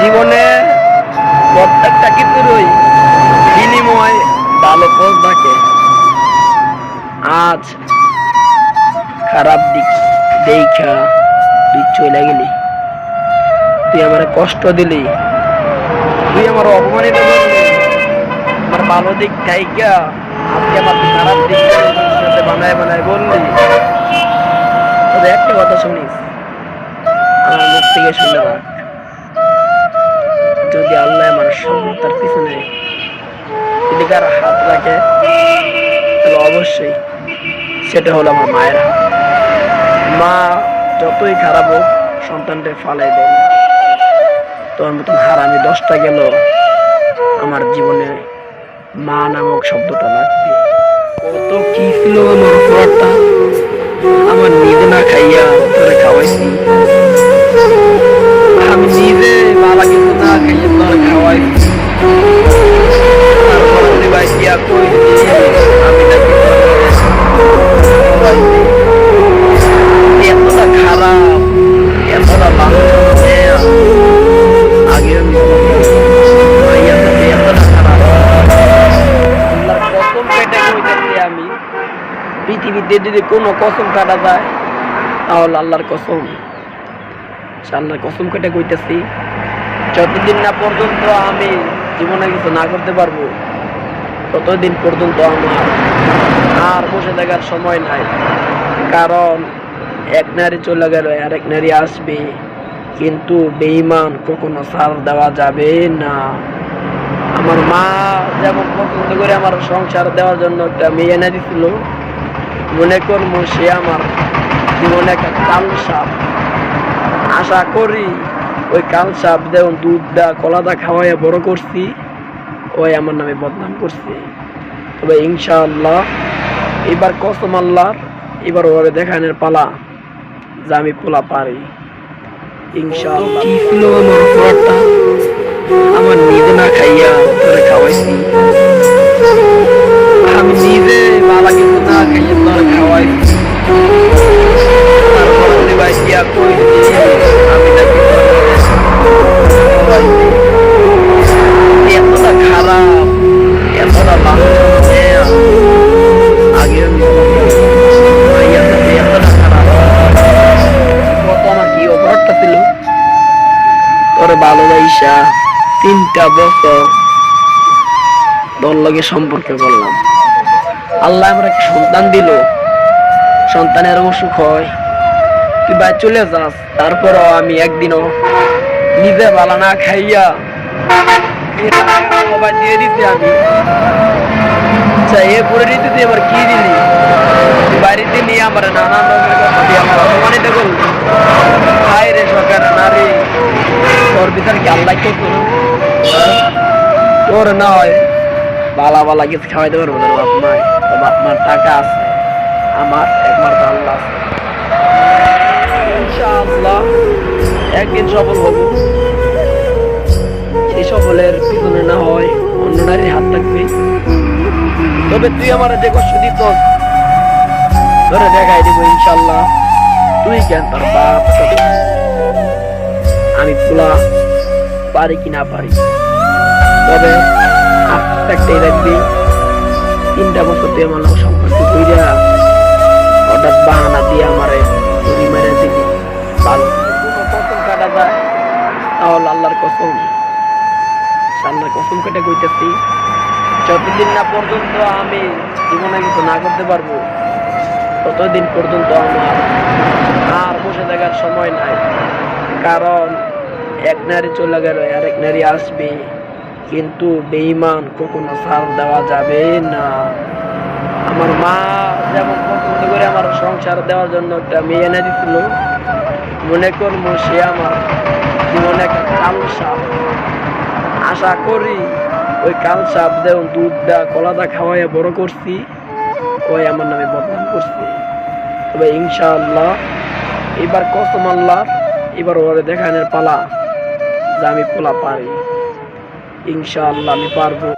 জীবনে প্রত্যেকটা কিছুরই বিনিময় ভালো পথ থাকে। আজ খারাপ দিক দেখা তুই চলে গেলি। তুই আমার কষ্ট দিলি। তুই আমার অপমানিত করলি। আমার ভালো দিক থাইকা আজকে আমার খারাপ দিক বানায় বানায় বললি। তবে একটা কথা শুনিস, আমার মুখ থেকে শুনে রাখ। যদি আল্লাহ আমার সন্তার পিছনে এদিকার হাত রাখে, তাহলে অবশ্যই সেটা হলো আমার মায়ের হাত। মা যতই খারাপ হোক সন্তানটা ফালাই দেয়। তোর মতন হারামি দশটা গেল আমার জীবনে মা নামক শব্দটা লাগবে। কত কি ছিল আমার অপরাধটা? পৃথিবীতে যদি কোনো কসম কাটা যায়, তাহলে আল্লাহর কসম। আল্লাহর কসম কেটে কইতেছি, যতদিন না পর্যন্ত আমি জীবনে কিছু না করতে পারব, ততদিন পর্যন্ত আমার আর বসে থাকার সময় নাই। কারণ এক নারী চলে গেল আর এক নারী আসবে, কিন্তু বেইমান কখনো সার দেওয়া যাবে না। আমার মা যেমন পছন্দ করে আমার সংসার দেওয়ার জন্য একটা মেয়ে এনে দিছিল মনে করব সে আমার জীবনে একটা কাল সাপ। আশা করি ওই কাল সাপ যেমন দুধ দা, কলা দা খাওয়াইয়া বড় করছি, ওই আমার নামে বদনাম করছে। তবে ইনশাআল্লাহ এবার কসম আল্লাহর, এবার ওরে দেখানোর পালা যে আমি পোলা পারি। ইনশাআল্লাহ। আমার নিজে না খাইয়া খাওয়াইছি। কি ছিল তোর ভালোবাসা তিনটা বছর তোর লগে আল্লাহ আমরা কি সন্তান দিল। সন্তানের অসুখ হয়। তুই বাই চলে যাস আমি একদিনও নিজে বালা না খাইয়া দিয়ে দিতে আমি। আচ্ছা এ পরে দিতে আবার কি দিলি? বাড়িতে নিয়ে আমার নানান রকমের কথা দিয়ে আমার অপমানিত করলি। হায় রে সরকার, নারী তোর বিচার কি আল্লাহ করতো তোর? হয়? বালা বালা কিছু খাওয়াইতে পারব না বাপ মায় তোর বাপ মার টাকা আছে, আমার একমাত্র আল্লাহ আছে। একদিন সফল হব। সেই সফলের পিছনে না হয়, অন্য নারীর হাত থাকবে। তবে তুই আমার যে কষ্ট দিত ধরে দেখাই দিব ইনশাল্লাহ তুই কেন তোর বাপ আমি পোলা পারি কি না পারি। তবে একটাই রাখবি তিনটা বছর তুই আমার সম্পর্ক কইরা হঠাৎ বাহানা দিয়ে আমারে তুই মেরে দিলি। ভালো কসম কাটা যায় তাহলে আল্লাহর কসম আল্লাহর কসম কেটে কইতেছি, যতদিন না পর্যন্ত আমি জীবনে কিছু না করতে পারব ততদিন পর্যন্ত আমার আর বসে থাকার সময় নাই। কারণ এক নারী চলে গেল আর এক নারী আসবে। কিন্তু বেইমান কখনো সার দেওয়া যাবে না। আমার মা যেমন পছন্দ করে আমার সংসার দেওয়ার জন্য একটা মেয়ে এনে দিছিল, মনে করব সে আমার জীবনে একটা কাল সাপ আশা করি ওই কাল সাপ যেমন দুধ দা কলা দা খাওয়াইয়া বড় করছি। ওই আমার নামে বদনাম করছে। তবে ইনশাআল্লাহ, এবার কসম আল্লাহ, এবার ওরে দেখানোর পালা যে আমি পোলা পারি। ইনশাআল্লাহ আমি পারব।